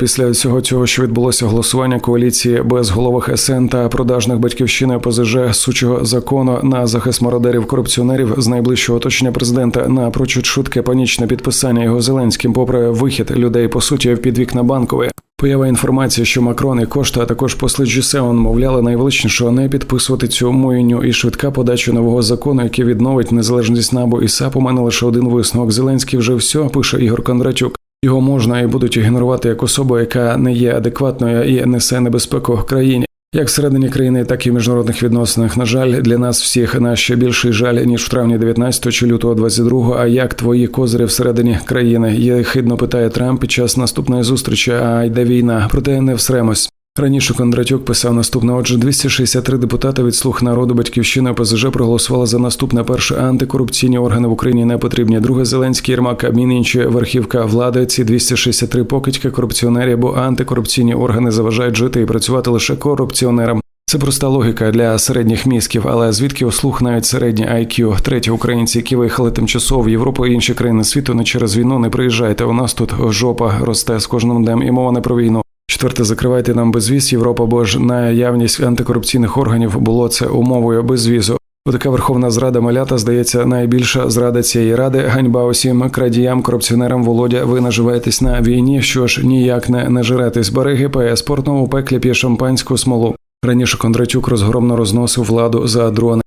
Після всього цього, що відбулося голосування коаліції безголових СН та продажних батьківщини ОПЗЖ сучого закону на захист мародерів корупціонерів з найближчого оточення президента напрочуд швидке панічне підписання його Зеленським, попри вихід людей по суті в під вікна банкової. Поява інформації, що Макрон і Кошта, а також посли G7 мовляли найвеличнішого не підписувати цю моїню і швидка подача нового закону, який відновить незалежність НАБУ і САП. Мене лише один висновок. Зеленський вже все пише Ігор Кондратюк. Його можна і будуть ігнорувати як особу, яка не є адекватною і несе небезпеку країні. Як всередині країни, так і в міжнародних відносинах. На жаль, для нас всіх на ще більший жаль ніж в травні 19 чи лютого 22 А як твої козирі всередині країни? Є хидно питає Трамп під час наступної зустрічі. А йде війна, проте не всремось. Раніше Кондратюк писав наступне. Отже, 263 депутати від слуг народу батьківщини ОПЗЖ проголосували за наступне. Перше антикорупційні органи в Україні не потрібні. Друге Зеленський Єрмак, Кабмін, інші верхівка влади. Ці 263 покидьки корупціонерів або антикорупційні органи заважають жити і працювати лише корупціонерам. Це проста логіка для середніх мізків, але звідки у слух навіть середні IQ? Треті українці, які виїхали тимчасово в Європу і інші країни світу, не через війну не приїжджайте. У нас тут жопа росте з кожним днем і мова не про війну. Четверте, закривайте нам безвіз Європа, бо ж наявність антикорупційних органів було це умовою безвізу. Отака верховна зрада малята здається найбільша зрада цієї ради. Ганьба усім крадіям, корупціонерам Володя. Ви наживаєтесь на війні. Що ж ніяк не нажиретесь. Береги ПС портному пеклі п'є шампанську смолу. Раніше Кондратюк розгромно розносив владу за дрони.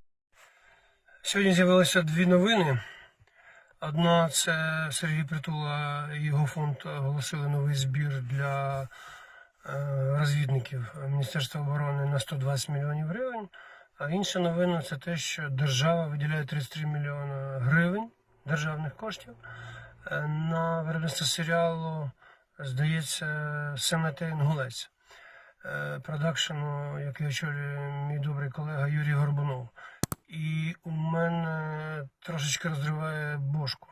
Сьогодні з'явилося дві новини. Одна це Сергій Притула його фонд оголосили новий збір для розвідників Міністерства оборони на 120 мільйонів гривень. А інша новина це те, що держава виділяє 33 мільйони гривень державних коштів е, на виробництво серіалу, здається, Семете Інгулець е, продакшену, який очолює мій добрий колега Юрій Горбунов. І у мене трошечки розриває бошку.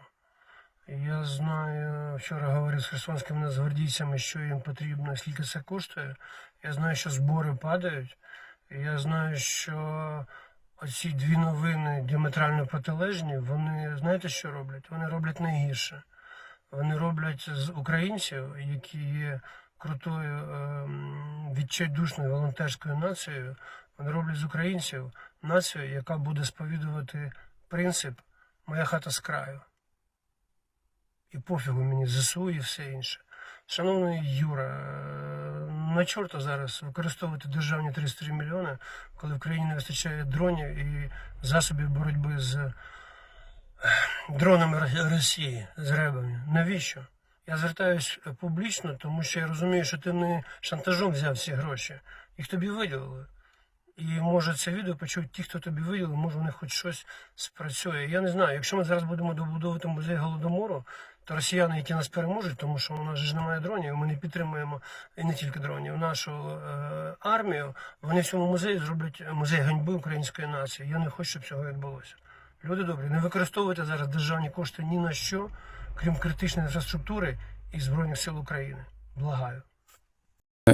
Я знаю, вчора говорив з херсонськими нацгвардійцями, що їм потрібно, скільки це коштує. Я знаю, що збори падають. Я знаю, що оці дві новини діаметрально протилежні, вони знаєте, що роблять? Вони роблять найгірше. Вони роблять з українців, які є крутою ем, відчайдушною волонтерською нацією, вони роблять з українців націю, яка буде сповідувати принцип Моя хата з краю. І пофігу мені ЗСУ і все інше. Шановний Юра, е, на чорта зараз використовувати державні 33 мільйони, коли в країні не вистачає дронів і засобів боротьби з е, дронами Росії, з ребами. Навіщо? Я звертаюсь публічно, тому що я розумію, що ти не шантажом взяв ці гроші. Їх тобі виділили. І може це відео почують ті, хто тобі виділив, може в них хоч щось спрацює. Я не знаю. Якщо ми зараз будемо добудовувати музей голодомору, то росіяни, які нас переможуть, тому що у нас ж немає дронів, ми не підтримуємо і не тільки дронів, нашу е, армію, вони в цьому музеї зроблять музей ганьби української нації. Я не хочу, щоб цього відбулося. Люди добрі, не використовуйте зараз державні кошти ні на що, крім критичної інфраструктури і Збройних сил України. Благаю.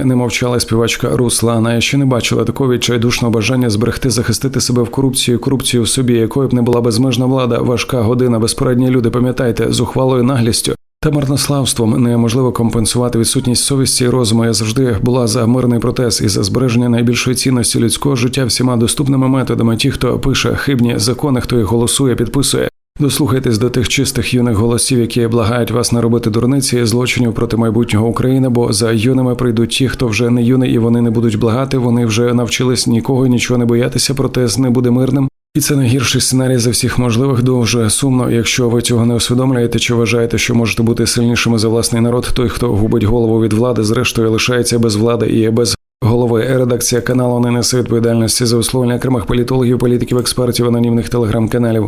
Не мовчала співачка Руслана. Я ще не бачила такого відчайдушного бажання зберегти, захистити себе в корупції, корупцію в собі, якою б не була безмежна влада, важка година, безпорадні люди. Пам'ятайте, з ухвалою наглістю та марнославством неможливо компенсувати відсутність совісті і розуму. Я завжди була за мирний протест і за збереження найбільшої цінності людського життя всіма доступними методами. Ті, хто пише хибні закони, хто їх голосує, підписує. Дослухайтесь до тих чистих юних голосів, які благають вас не робити дурниці і злочинів проти майбутнього України, бо за юними прийдуть ті, хто вже не юний, і вони не будуть благати. Вони вже навчились нікого і нічого не боятися. Протест не буде мирним. І це найгірший сценарій за всіх можливих. Дуже сумно, якщо ви цього не усвідомлюєте чи вважаєте, що можете бути сильнішими за власний народ. Той, хто губить голову від влади, зрештою лишається без влади і без голови. Редакція каналу не несе відповідальності за висловлення окремих політологів, політиків, експертів, анонімних телеграм-каналів.